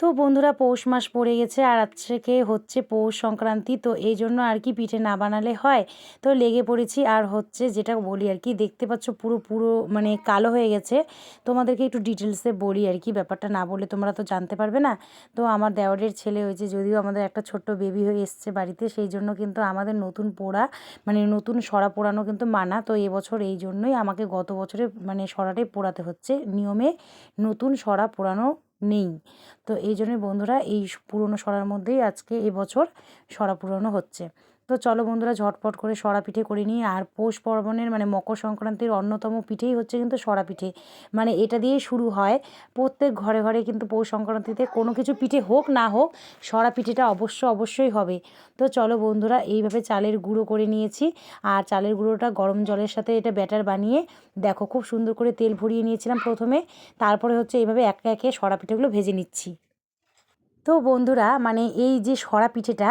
তো বন্ধুরা পৌষ মাস পড়ে গেছে আর আজকে হচ্ছে পৌষ সংক্রান্তি, তো এই জন্য আর কি পিঠে না বানালে হয়। তো লেগে পড়েছি আর হচ্ছে যেটা বলি আর কি, দেখতে পাচ্ছ পুরো পুরো মানে কালো হয়ে গেছে। তোমাদেরকে একটু ডিটেলসে বলি আর কি, ব্যাপারটা না বলে তোমরা তো জানতে পারবে না। তো আমার দেওয়ারের ছেলে হয়েছে, যদিও আমাদের একটা ছোট্ট বেবি হয়ে এসছে বাড়িতে, সেই জন্য কিন্তু আমাদের নতুন পোড়া মানে নতুন সরা পোড়ানো কিন্তু মানা, তো এবছর এই জন্যই আমাকে গত বছরে মানে সরাটাই পোড়াতে হচ্ছে। নিয়মে নতুন সরা পোড়ানো নেই। তো এই জন্যই বন্ধুরা এই পুরনো সরার মধ্যেই আজকে এবছর সরা পুরনো হচ্ছে। তো চলো বন্ধুরা ঝটপট করে সরা পিঠে করে নিই। আর পৌষ পার্বণের মানে মকর সংক্রান্তির অন্যতম পিঠেই হচ্ছে কিন্তু সরা পিঠে। মানে এটা দিয়েই শুরু হয়। প্রত্যেক ঘরে ঘরে কিন্তু পৌষ সংক্রান্তিতে কোনো কিছু পিঠে হোক না হোক, সরা পিঠেটা অবশ্য অবশ্যই হবে। তো চলো বন্ধুরা এইভাবে চালের গুঁড়ো করে নিয়েছি। আর চালের গুঁড়োটা গরম জলের সাথে এটা ব্যাটার বানিয়ে দেখো খুব সুন্দর করে তেল ভরিয়ে নিয়েছিলাম প্রথমে। তারপরে হচ্ছে এইভাবে একে একে সরা পিঠেগুলো ভেজে নিচ্ছি। তো বন্ধুরা মানে এই যে সরা পিঠেটা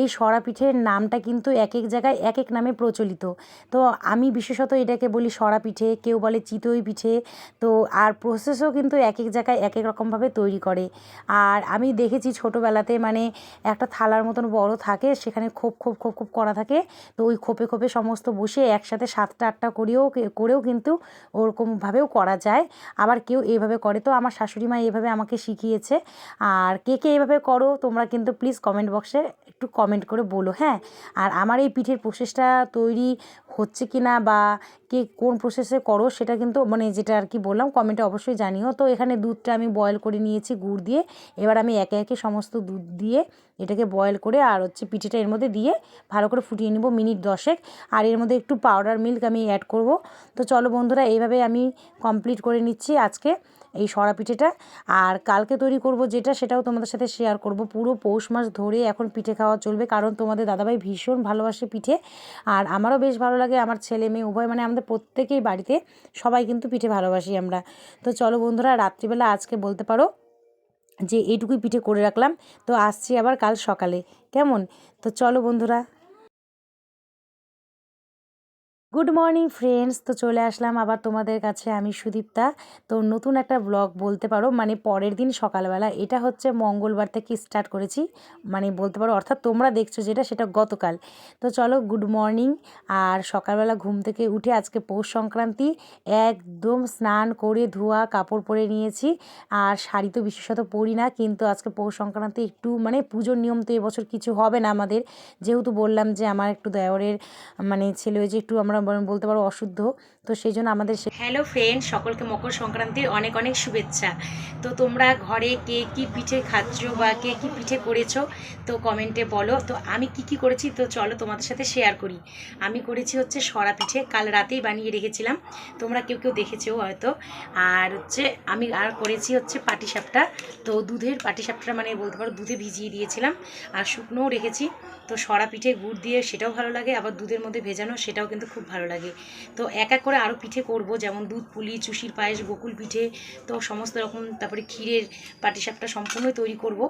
এই সরা পিঠের নামটা কিন্তু এক এক জায়গায় এক এক নামে প্রচলিত। তো আমি বিশেষত এটাকে বলি সরা পিঠে কেউ বলে চিতই পিঠে, তো আর প্রসেসও কিন্তু এক এক জায়গায় এক এক রকমভাবে তৈরি করে। আর আমি দেখেছি ছোটোবেলাতে মানে একটা থালার মতন বড় থাকে, সেখানে খোপ খোপ খোপ খোপ করা থাকে, তো ওই খোপে খোপে সমস্ত বসে একসাথে সাতটা, আটটা করেও করেও কিন্তু ওরকমভাবেও করা যায়। আবার কেউ এইভাবে করে, তো আমার শাশুড়ি মা এইভাবে আমাকে শিখিয়েছে। আর কে কে এইভাবে করো, তোমরা কিন্তু প্লিজ কমেন্ট বক্সে একটু কমেন্ট করে বলো হ্যাঁ? আর আমার এই পিঠের প্রসেসটা তৈরি হচ্ছে কি না বা কে কোন প্রসেসে করো, সেটা কিন্তু মানে যেটা আর কি বললাম কমেন্টে অবশ্যই জানিও। তো এখানে দুধটা আমি বয়েল করে নিয়েছি, গুড় দিয়ে। এবার আমি একে একে সমস্ত দুধ দিয়ে এটাকে বয়েল করে আর হচ্ছে পিঠেটা এর মধ্যে দিয়ে ভালো করে ফুটিয়ে নিব মিনিট দশেক। আর এর মধ্যে একটু পাউডার মিল্ক আমি অ্যাড করব। তো চলো বন্ধুরা এইভাবে আমি কমপ্লিট করে নিচ্ছি আজকে এই সরা পিঠেটা। আর কালকে তৈরি করব যেটা, সেটাও তোমাদের সাথে শেয়ার করব। পুরো পৌষ মাস ধরে এখন পিঠে খাওয়া চলবে, কারণ তোমাদের দাদাভাই ভীষণ ভালোবাসে পিঠে। আর আমারও বেশ ভালো লাগে, আমার ছেলে মেয়ে উভয় মানে আমাদের প্রত্যেকেই বাড়িতে সবাই কিন্তু পিঠে ভালোবাসি আমরা। তো চলো বন্ধুরা, রাত্রিবেলা আজকে বলতে পারো যে এইটুকুই পিঠে করে রাখলাম। তো আসছি আবার কাল সকালে। কেমন? তো চলো বন্ধুরা গুড মর্নিং ফ্রেন্ডস তো চলে আসলাম আবার তোমাদের কাছে, আমি সুদীপ্তা। তো নতুন একটা ব্লগ বলতে পারো মানে পরের দিন সকালবেলা। এটা হচ্ছে মঙ্গলবার থেকে স্টার্ট করেছি। মানে বলতে পারো, অর্থাৎ তোমরা দেখছ যেটা, সেটা গতকাল। তো চলো গুড মর্নিং আর সকালবেলা ঘুম থেকে উঠে আজকে পৌষ সংক্রান্তি, একদম স্নান করে ধোয়া, কাপড় পরে নিয়েছি। আর শাড়ি তো বিশেষত পরি না, কিন্তু আজকে পৌষ সংক্রান্তি একটু মানে পুজোর নিয়ম তো এবছর কিছু হবে না আমাদের। যেহেতু বললাম যে আমার একটু দেওয়ারের মানে ছেলে হয়েছে, একটু আমরা বলতে পারো অশুদ্ধ। তো সেই জন্য আমাদের হ্যালো ফ্রেন্ড সকলকে মকর সংক্রান্তির অনেক অনেক শুভেচ্ছা। তো তোমরা ঘরে কে কি পিঠে খাচ্ছ বা কে কি পিঠে করেছ, তো কমেন্টে বলো। তো আমি কি কি করেছি, তো চলো তোমাদের সাথে শেয়ার করি। আমি করেছি হচ্ছে সরা পিঠে, কাল রাতেই বানিয়ে রেখেছিলাম। তোমরা কেউ কেউ দেখেছ হয়তো। আর হচ্ছে আমি আর করেছি হচ্ছে পাটিসাপটা। তো দুধের পাটিসাপটা মানে বলতে পারো দুধে ভিজিয়ে দিয়েছিলাম। আর শুকনোও রেখেছি। তো সরা পিঠে গুড় দিয়ে সেটাও ভালো লাগে। আবার দুধের মধ্যে ভেজানো সেটাও কিন্তু খুব ভালো লাগে। তো এক এক করে আরও পিঠে করব, যেমন দুধ, পুলি, চুষির পায়েস গোকুল পিঠে, তো সমস্ত রকম, তারপরে ক্ষীরের পাটি পাটিসাপটা সম্পূর্ণই তৈরি করব।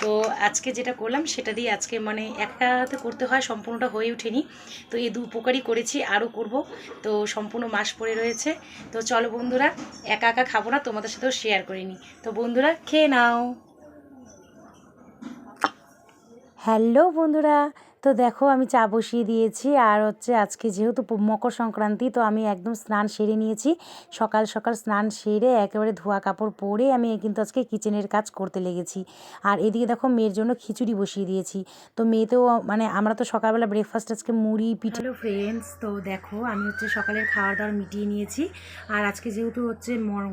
তো আজকে যেটা করলাম, সেটা দিয়ে আজকে মানে একাতে করতে হয়, সম্পূর্ণটা হয়ে ওঠেনি। তো এই দু উপকারই করেছি আরও করব। তো সম্পূর্ণ মাস পড়ে রয়েছে। তো চলো বন্ধুরা, একা একা খাব না, তোমাদের সাথেও শেয়ার করে নিই। তো বন্ধুরা, খেয়ে নাও। হ্যালো বন্ধুরা তো দেখো আমি চা বসিয়ে দিয়েছি আর হচ্ছে আজকে যেহেতু মকর সংক্রান্তি, তো আমি একদম স্নান সেরে নিয়েছি। সকাল সকাল স্নান সেরে একেবারে ধোয়া কাপড় পরে আমি কিন্তু আজকে কিচেনের কাজ করতে লেগেছি। আর এদিকে দেখো মেয়ের জন্য খিচুড়ি বসিয়ে দিয়েছি। তো মেয়েতেও মানে আমরা তো সকালবেলা ব্রেকফাস্ট আজকে মুড়ি, পিঠে হ্যালো ফ্রেন্ডস তো দেখো আমি হচ্ছে সকালের খাওয়া দাওয়ার মিটিয়ে নিয়েছি। আর আজকে যেহেতু হচ্ছে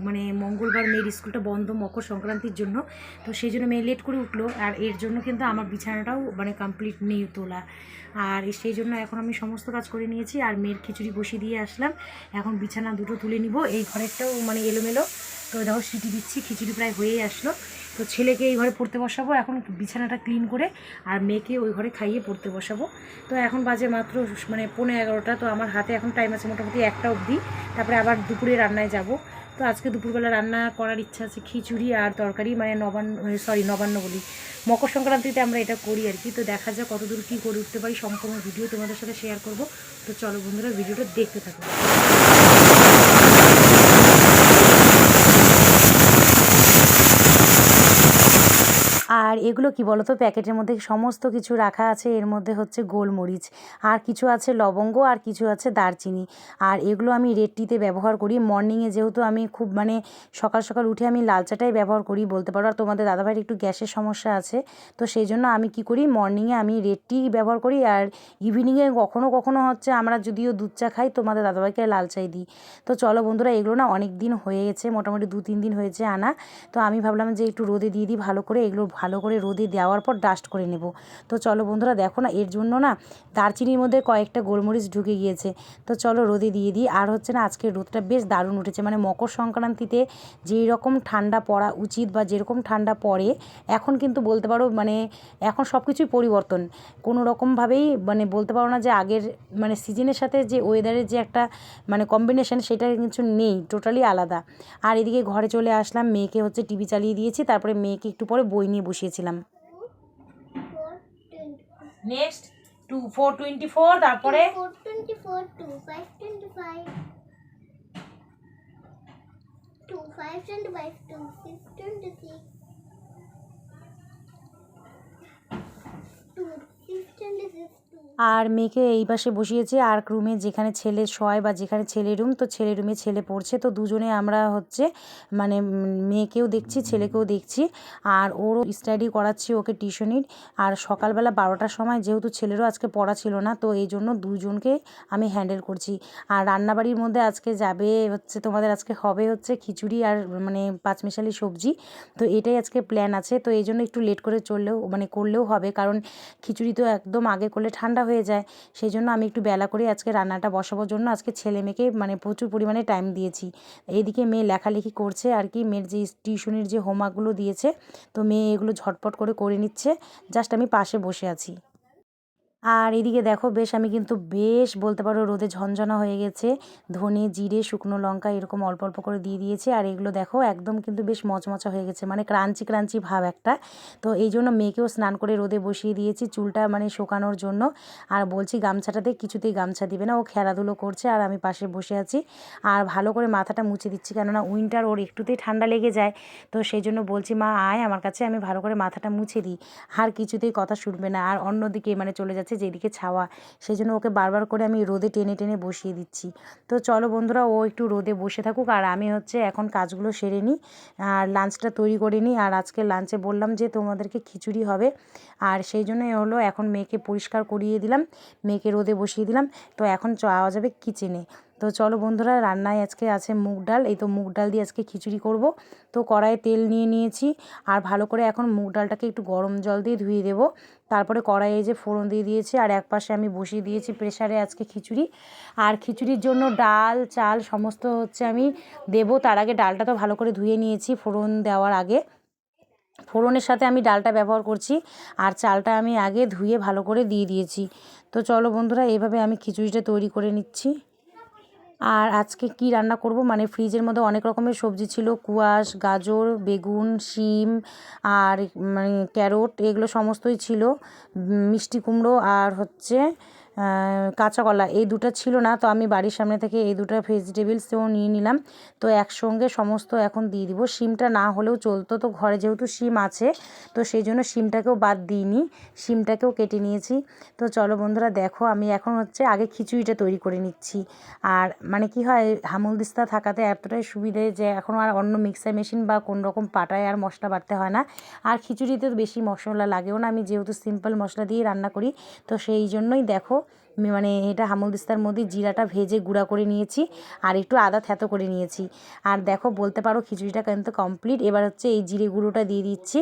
মানে মঙ্গলবার মেয়ের স্কুলটা বন্ধ মকর সংক্রান্তির জন্য, তো সেই জন্য মেয়ে লেট করে উঠল। আর এর জন্য কিন্তু আমার বিছানাটাও মানে কমপ্লিট নেই তোলা। আর সেই জন্য এখন আমি সমস্ত কাজ করে নিয়েছি আর মেয়ের খিচুড়ি বসিয়ে দিয়ে আসলাম। এখন বিছানা দুটো তুলে নিব। এই ঘরেরটাও মানে এলোমেলো। তো দেখো সিটি দিচ্ছি, খিচুড়ি প্রায় হয়েই আসলো। তো ছেলেকে এই ঘরে পড়তে বসাবো। এখন বিছানাটা ক্লিন করে আর মেয়েকে ওই ঘরে খাইয়ে পড়তে বসাবো। তো এখন বাজে মাত্র মানে পনেরো এগারোটা। তো আমার হাতে এখন টাইম আছে মোটামুটি একটা অবধি। তারপরে আবার দুপুরে রান্নায় যাব। তো আজকে দুপুরবেলা রান্না করার ইচ্ছা আছে, খিচুড়ি আর তরকারি মানে নবান্ন সরি নবান্ন বলি। মকর সংক্রান্তিতে আমরা এটা করি আর কি। তো দেখা যায় কতদূর কী করে উঠতে পারি। সম্পূর্ণ ভিডিও তোমাদের সাথে শেয়ার করব। তো চলো বন্ধুরা ভিডিওটা দেখতে থাকো। আর এগুলো কি বলো তো প্যাকেটের মধ্যে সমস্ত কিছু রাখা আছে। এর মধ্যে হচ্ছে গোলমরিচ, আর কিছু আছে লবঙ্গ, আর কিছু আছে দারচিনি। আর এগুলো আমি রেডটিতে ব্যবহার করি। মর্নিংয়ে যেহেতু আমি খুব মানে সকাল সকাল উঠে আমি লাল চাটাই ব্যবহার করি, বলতে পারো। আর তোমাদের দাদাভাইয়ের একটু গ্যাসের সমস্যা আছে, তো সেই জন্য আমি কি করি? মর্নিংয়ে আমি রেড টি ব্যবহার করি। আর ইভিনিংয়ে কখনও কখনও হচ্ছে আমরা যদিও দুধ চা খাই, তোমাদের দাদাভাইকে লাল চাই দিই। তো চলো বন্ধুরা, এগুলো না অনেক দিন হয়ে গেছে, মোটামুটি দু তিন দিন হয়েছে আনা। তো আমি ভাবলাম যে একটু রোদে দিয়ে দিই ভালো করে। এগুলো ভালো করে রোদে দেওয়ার পর ডাস্ট করে নেব। তো চলো বন্ধুরা, দেখো না, এর জন্য না দারচিনির মধ্যে কয়েকটা গোলমরিচ ঢুকে গিয়েছে। তো চলো রোদে দিয়ে দিই। আর হচ্ছে না আজকে রোদটা বেশ দারুণ উঠেছে। মানে মকর সংক্রান্তিতে যেই রকম ঠান্ডা পড়া উচিত বা যেরকম ঠান্ডা পড়ে, এখন কিন্তু বলতে পারো মানে এখন সব কিছুই পরিবর্তন। কোনো রকমভাবেই মানে বলতে পারো না যে আগের মানে সিজনের সাথে যে ওয়েদারের যে একটা মানে কম্বিনেশন সেটা কিছু নেই টোটালি আলাদা। আর এদিকে ঘরে চলে আসলাম, মেয়েকে হচ্ছে টিভি চালিয়ে দিয়েছি। তারপরে মেয়েকে একটু পরে বই নিয়ে বসিয়েছিলাম next two four twenty four তারপরে four twenty four two five twenty five two five twenty five two six twenty আর মেয়েকে এই পাশে বসিয়েছে, আর রুমে যেখানে ছেলে শয় বা যেখানে ছেলে রুম তো ছেলে রুমে ছেলে পড়ছে। তো দুজনে আমরা হচ্ছে মানে মেয়েকেও দেখছি, ছেলেকেও দেখছি। আর ওরও স্টাডি করাচ্ছি ওকে টিউশনির আর সকালবেলা বারোটার সময় যেহেতু ছেলেরও আজকে পড়া ছিল না, তো এই জন্য দুজনকে আমি হ্যান্ডেল করছি। আর রান্নাবাড়ির মধ্যে আজকে যাবে হচ্ছে, তোমাদের আজকে হবে হচ্ছে খিচুড়ি আর মানে পাঁচমিশালি সবজি। তো এটাই আজকে প্ল্যান আছে। তো এই জন্য একটু লেট করে চললেও মানে করলেও হবে, কারণ খিচুড়ি তো একদম আগে করলে ঠান্ডা হয়ে যায়। সেই জন্য আমি একটু বেলা করে আজকে রান্নাটা বসাবার জন্য আজকে ছেলে মেয়েকে মানে প্রচুর পরিমাণে টাইম দিয়েছি। এইদিকে মেয়ে লেখালেখি করছে আর কি, মেয়ের যে টিউশনির যে হোমওয়ার্কগুলো দিয়েছে, তো মেয়ে এগুলো ঝটপট করে করে নিচ্ছে। জাস্ট আমি পাশে বসে আছি। আর এদিকে দেখো, বেশ আমি কিন্তু বেশ বলতে পারো রোদে ঝনঝনা হয়ে গেছে। ধনে, জিরে, শুকনো লঙ্কা এরকম অল্প অল্প করে দিয়ে দিয়েছি। আর এগুলো দেখো, একদম কিন্তু বেশ মচমচা হয়ে গেছে মানে ক্রাঞ্চি ক্রাঞ্চি ভাব একটা। তো এই জন্য মেয়েকেও স্নান করে রোদে বসিয়ে দিয়েছি চুলটা মানে শোকানোর জন্য। আর বলছি গামছাটাতে কিছুতেই গামছা দিবে না, ও খেলাধুলো করছে আর আমি পাশে বসে আছি। আর ভালো করে মাথাটা মুছে দিচ্ছি, কেননা উইন্টার ওর একটুতেই ঠান্ডা লেগে যায়। তো সেই জন্য বলছি, মা, আয়, আমার কাছে, আমি ভালো করে মাথাটা মুছে দিই। আর কিছুতেই কথা শুনবে না। আর অন্যদিকে মানে চলে যাচ্ছে যেদিকে ছাওয়া। সেই জন্য ওকে বারবার করে আমি রোদে টেনে টেনে বসিয়ে দিচ্ছি। তো চলো বন্ধুরা, ও একটু রোদে বসে থাকুক আর আমি হচ্ছে এখন কাজগুলো সেরে নিই আর লাঞ্চটা তৈরি করে নিই। আর আজকে লাঞ্চে বললাম যে তোমাদেরকে খিচুড়ি হবে আর সেই জন্যই হলো এখন মেয়েকে পরিষ্কার করিয়ে দিলাম, মেয়েকে রোদে বসিয়ে দিলাম। তো এখন যাওয়া যাবে কিচেনে। তো চলো বন্ধুরা, রান্নায় আজকে আছে মুগ ডাল। এই তো মুগ ডাল দিয়ে আজকে খিচুড়ি করব। তো কড়াইয়ে তেল নিয়ে নিয়েছি আর ভালো করে এখন মুগ ডালটাকে একটু গরম জল দিয়ে ধুয়ে দেবো। তারপরে কড়াইয়ে যে ফোড়ন দিয়ে দিয়েছি আর এক পাশে আমি বসিয়ে দিয়েছি প্রেশারে আজকে খিচুড়ি। আর খিচুড়ির জন্য ডাল, চাল সমস্ত হচ্ছে আমি দেবো। তার আগে ডালটা তো ভালো করে ধুয়ে নিয়েছি ফোড়ন দেওয়ার আগে। ফোড়নের সাথে আমি ডালটা ব্যবহার করছি আর চালটা আমি আগে ধুয়ে ভালো করে দিয়ে দিয়েছি। তো চলো বন্ধুরা, এভাবে আমি খিচুড়িটা তৈরি করে নিচ্ছি। আর আজকে কি রান্না করব? মানে ফ্রিজের মধ্যে অনেক রকমের সবজি ছিল, কুয়াশ, গাজর, বেগুন, শিম আর মানে ক্যারোট এগুলো সমস্তই ছিল মিষ্টি কুমড়ো আর হচ্ছে কাঁচা কলা এই দুটো ছিল না, তো আমি বাড়ির সামনে থেকে এই দুটো ভেজিটেবলসও নিয়ে নিলাম। তো একসঙ্গে সমস্ত এখন দিয়ে দিব। শিমটা না হলেও চলতো, তো ঘরে যেহেতু শিম আছে, তো সেই জন্য শিমটাকেও বাদ দিইনি, শিমটাকেও কেটে নিয়েছি। তো চলো বন্ধুরা, দেখো, আমি এখন হচ্ছে আগে খিচুড়িটা তৈরি করে নিচ্ছি। আর মানে কি হয় হামল দিস্তা থাকাতে এতটাই সুবিধে যে এখন আর অন্য মিক্সার মেশিন বা কোন রকম পাটায় আর মশলা বাড়তে হয় না। আর খিচুড়িতে বেশি মশলা লাগেও না, আমি যেহেতু সিম্পল মশলা দিয়ে রান্না করি, তো সেই জন্যই দেখো মানে এটা হামলদিস্তার মধ্যে জিরাটা ভেজে গুঁড়া করে নিয়েছি আর একটু আদা থেতো করে নিয়েছি। আর দেখো, বলতে পারো খিচুড়িটা কিন্তু কমপ্লিট এবার হচ্ছে এই জিরে গুঁড়োটা দিয়ে দিচ্ছি।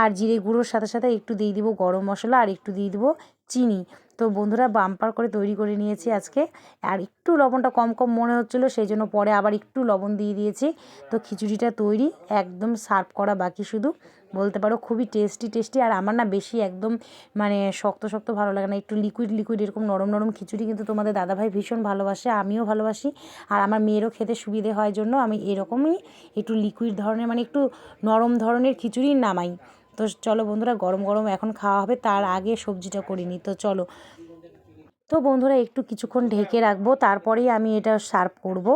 আর জিরে গুঁড়োর সাথে সাথে একটু দিয়ে দিব গরম মশলা আর একটু দিয়ে দিব চিনি। তো বন্ধুরা বাম্পার করে তৈরি করে নিয়েছি আজকে। আর একটু লবণটা কম কম মনে হচ্ছিল, সেই জন্য পরে আবার একটু লবণ দিয়ে দিয়েছি। তো খিচুড়িটা তৈরি, একদম সার্ভ করা বাকি শুধু। বলতে পারো খুবই টেস্টি টেস্টি, আর আমার না বেশি একদম মানে শক্ত শক্ত ভালো লাগে না। একটু লিকুইড লিকুইড এরকম নরম নরম খিচুড়ি কিন্তু তোমাদের দাদাভাই ভীষণ ভালোবাসে, আমিও ভালোবাসি। আর আমার মেয়েরও খেতে সুবিধে হয় জন্য আমি এরকমই একটু লিকুইড ধরনের মানে একটু নরম ধরনের খিচুড়ি নামাই। তো চলো বন্ধুরা গরম গরম এখন খাওয়া হবে তার আগে সবজিটা করিনি তো চলো তো বন্ধুরা একটু কিছুক্ষণ ঢেকে রাখব তারপরেই আমি এটা সার্ভ করব।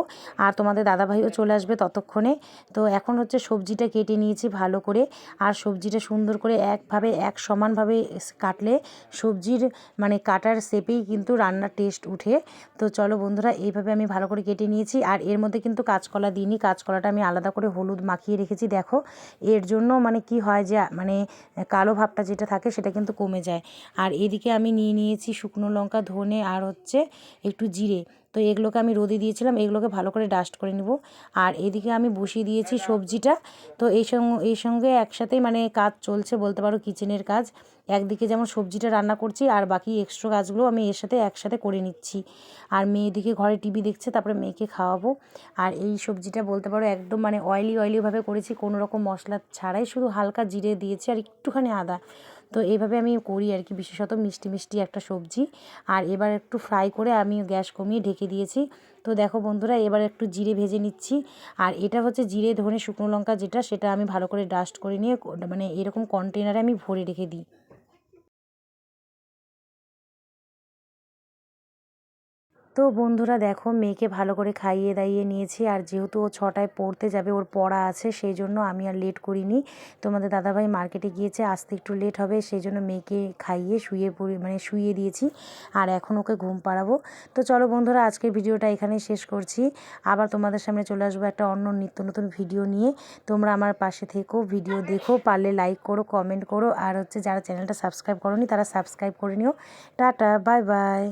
আর তোমাদের দাদাভাইও চলে আসবে ততক্ষণে। তো এখন হচ্ছে সবজিটা কেটে নিয়েছি ভালো করে। আর সবজিটা সুন্দর করে একভাবে এক সমানভাবে কাটলে সবজির মানে কাটার শেপেই কিন্তু রান্নার টেস্ট উঠে। তো চলো বন্ধুরা এইভাবে আমি ভালো করে কেটে নিয়েছি। আর এর মধ্যে কিন্তু কাঁচকলা দিইনি। কাঁচকলাটা আমি আলাদা করে হলুদ মাখিয়ে রেখেছি দেখো। এর জন্য মানে কি হয় যে মানে কালো ভাবটা যেটা থাকে সেটা কিন্তু কমে যায়। আর এদিকে আমি নিয়ে নিয়েছি শুকনো লঙ্কা ধনে আর হচ্ছে একটু জিরে। তো এগুলোকে আমি রোদে দিয়েছিলাম, এগুলোকে ভালো করে ডাস্ট করে নেব। আর এদিকে আমি বসিয়ে দিয়েছি সবজিটা। তো এই সঙ্গে এই সঙ্গে একসাথেই মানে কাজ চলছে বলতে পারো কিচেনের কাজ। একদিকে যেমন সবজিটা রান্না করছি আর বাকি এক্সট্রা কাজগুলো আমি এর সাথে একসাথে করে নিচ্ছি। আর মেয়েদিকে ঘরে টিভি দেখছে, তারপরে মেয়েকে খাওয়াবো। আর এই সবজিটা বলতে পারো একদম মানে অয়েলি অয়েলিভাবে করেছি। কোনো রকম মশলা ছাড়াই শুধু হালকা জিরে দিয়েছি আর একটুখানি আদা। তো এইভাবে আমি করি আর কি, বিশেষত মিষ্টি মিষ্টি একটা সবজি। আর এবার একটু ফ্রাই করে আমি গ্যাস কমিয়ে ঢেকে দিয়েছি। তো দেখো বন্ধুরা, এবার একটু জিরে ভেজে নিচ্ছি। আর এটা হচ্ছে জিরে, ধনে, শুকনো লঙ্কা যেটা, সেটা আমি ভালো করে ডাস্ট করে নিয়ে মানে এরকম কন্টেনারে আমি ভরে রেখে দিই। তো বন্ধুরা দেখো, মেয়েকে ভালো করে খাইয়ে দাইয়ে নিয়েছি। আর যেহেতু ও ছটায় পড়তে যাবে, ওর পড়া আছে, সেই জন্য আমি আর লেট করিনি। তোমাদের দাদাভাই মার্কেটে গিয়েছে, আসতে একটু লেট হবে, সেই জন্য মেয়েকে খাইয়ে শুয়ে পড়ি মানে শুয়ে দিয়েছি। আর এখন ওকে ঘুম পাড়াবো। তো চলো বন্ধুরা, আজকের ভিডিওটা এখানেই শেষ করছি। আবার তোমাদের সামনে চলে আসব একটা অন্য নিত্য নতুন ভিডিও নিয়ে। তোমরা আমার পাশে থেকো ভিডিও দেখো, পারলে লাইক করো কমেন্ট করো। আর হচ্ছে যারা চ্যানেলটা সাবস্ক্রাইব করনি, তারা সাবস্ক্রাইব করে নিও। Tata bye bye